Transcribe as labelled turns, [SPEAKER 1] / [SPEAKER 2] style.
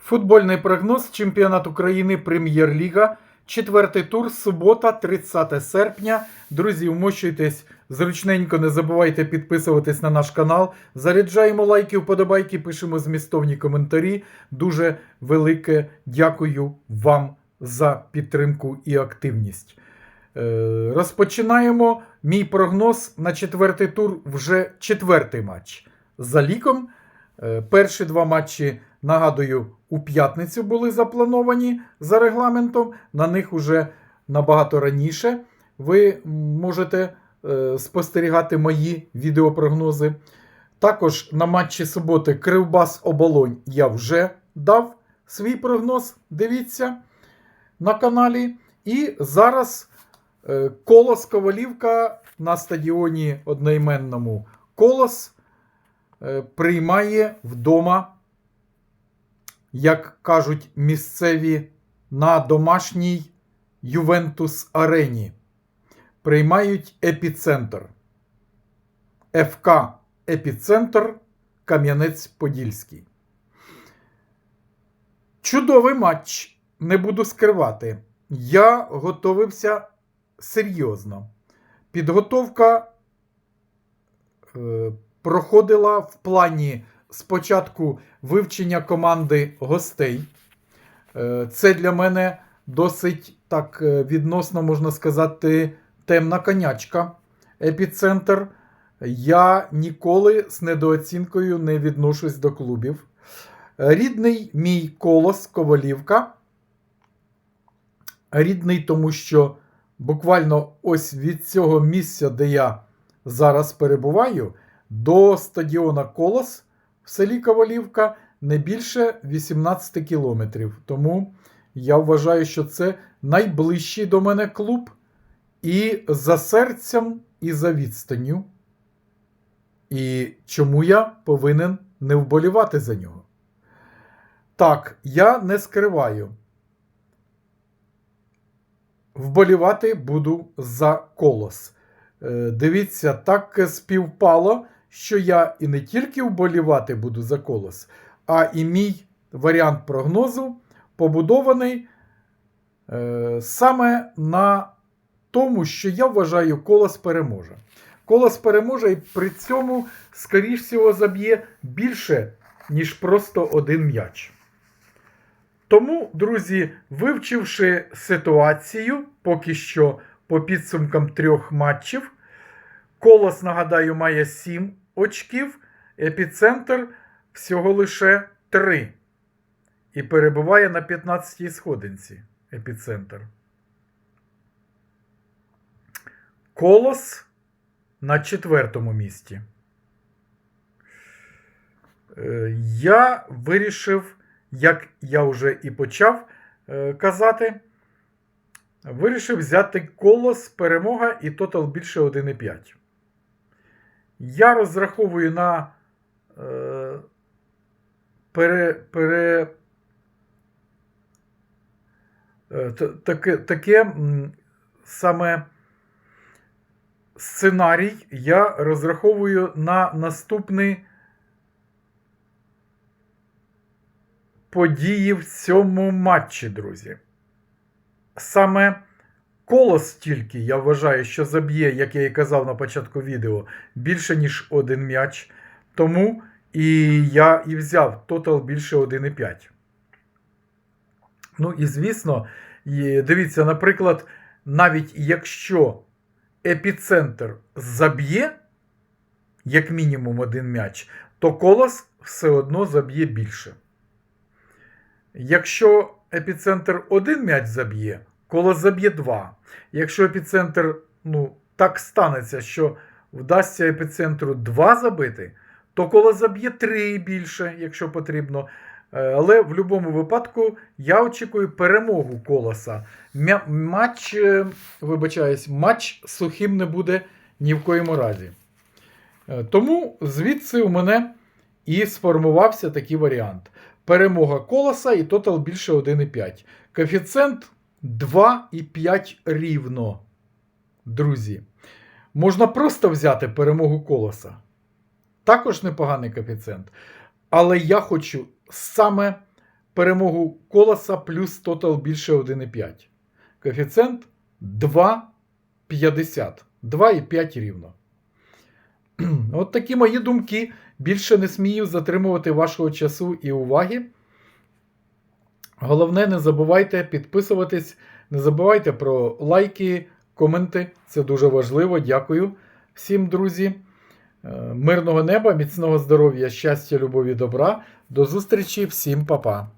[SPEAKER 1] Футбольний прогноз Чемпіонат України Прем'єр-ліга. Четвертий тур, субота, 30 серпня. Друзі, вмощуйтесь зручненько, не забувайте підписуватись на наш канал. Заряджаємо лайки, вподобайки, пишемо змістовні коментарі. Дуже велике дякую вам за підтримку і активність. Е, Розпочинаємо мій прогноз на четвертий тур вже четвертий матч. За ліком. Е, Перші два матчі, нагадую, у п'ятницю були заплановані за регламентом. На них уже набагато раніше ви можете е, спостерігати мої відеопрогнози. Також на матчі суботи Кривбас Оболонь я вже дав свій прогноз. Дивіться на каналі. І зараз е, Колос Ковалівка на стадіоні одноіменному Колос е, приймає вдома, як кажуть місцеві, на домашній Ювентус Арені. Приймають епіцентр. ФК Епіцентр Кам'янець-Подільський. Чудовий матч, не буду скривати. Я готовився серйозно. Підготовка е, проходила в плані спочатку вивчення команди гостей. Е, Це для мене досить так е, відносно, можна сказати, темна конячка. Епіцентр. Я ніколи з недооцінкою не відношусь до клубів. Е, Рідний мій колос Ковалівка. Рідний, тому що буквально ось від цього місця, де я зараз перебуваю, до стадіона Колос в селі Ковалівка не більше 18 кілометрів. Тому я вважаю, що це найближчий до мене клуб і за серцем, і за відстанню. І чому я повинен не вболівати за нього? Так, я не скриваю. Вболівати буду за колос. Е, Дивіться, так співпало, що я і не тільки вболівати буду за колос, а і мій варіант прогнозу побудований е, саме на тому, що я вважаю, колос переможе. Колос переможе і при цьому, скоріш всього, заб'є більше, ніж просто один м'яч. Тому, друзі, вивчивши ситуацію, поки що по підсумкам трьох матчів, Колос, нагадаю, має 7 очків, епіцентр всього лише 3. І перебуває на 15-й сходинці епіцентр. Колос на четвертому місці. Е, Я вирішив, як я вже і почав е, казати, вирішив взяти колос, перемога і тотал більше 1,5. Я розраховую на е, пере, пере, е, таке, таке саме сценарій я розраховую на наступний події в цьому матчі, друзі. Саме колос тільки, я вважаю, що заб'є, як я і казав на початку відео, більше, ніж один м'яч. Тому і я і взяв тотал більше 1,5. Ну і звісно, дивіться, наприклад, навіть якщо епіцентр заб'є, як мінімум один м'яч, то колос все одно заб'є більше. Якщо епіцентр один м'яч заб'є, колос заб'є два. Якщо епіцентр, ну, так станеться, що вдасться епіцентру 2 забити, то колос заб'є 3 і більше, якщо потрібно. Е, Але в будь-якому випадку я очікую перемогу колоса. Матч, е, вибачаюсь, матч сухим не буде ні в коєму разі. Е, Тому звідси у мене і сформувався такий варіант. Перемога колоса і тотал більше 1,5. Коефіцієнт 2,5 рівно. Друзі. Можна просто взяти перемогу колоса. Також непоганий коефіцієнт. Але я хочу саме перемогу колоса плюс тотал більше 1,5. Коефіцієнт 2,50. 2,5 рівно. От такі мої думки. Більше не смію затримувати вашого часу і уваги. Головне, не забувайте підписуватись, не забувайте про лайки, коменти. Це дуже важливо. Дякую всім, друзі. Е, Мирного неба, міцного здоров'я, щастя, любові, добра. До зустрічі, всім па-па.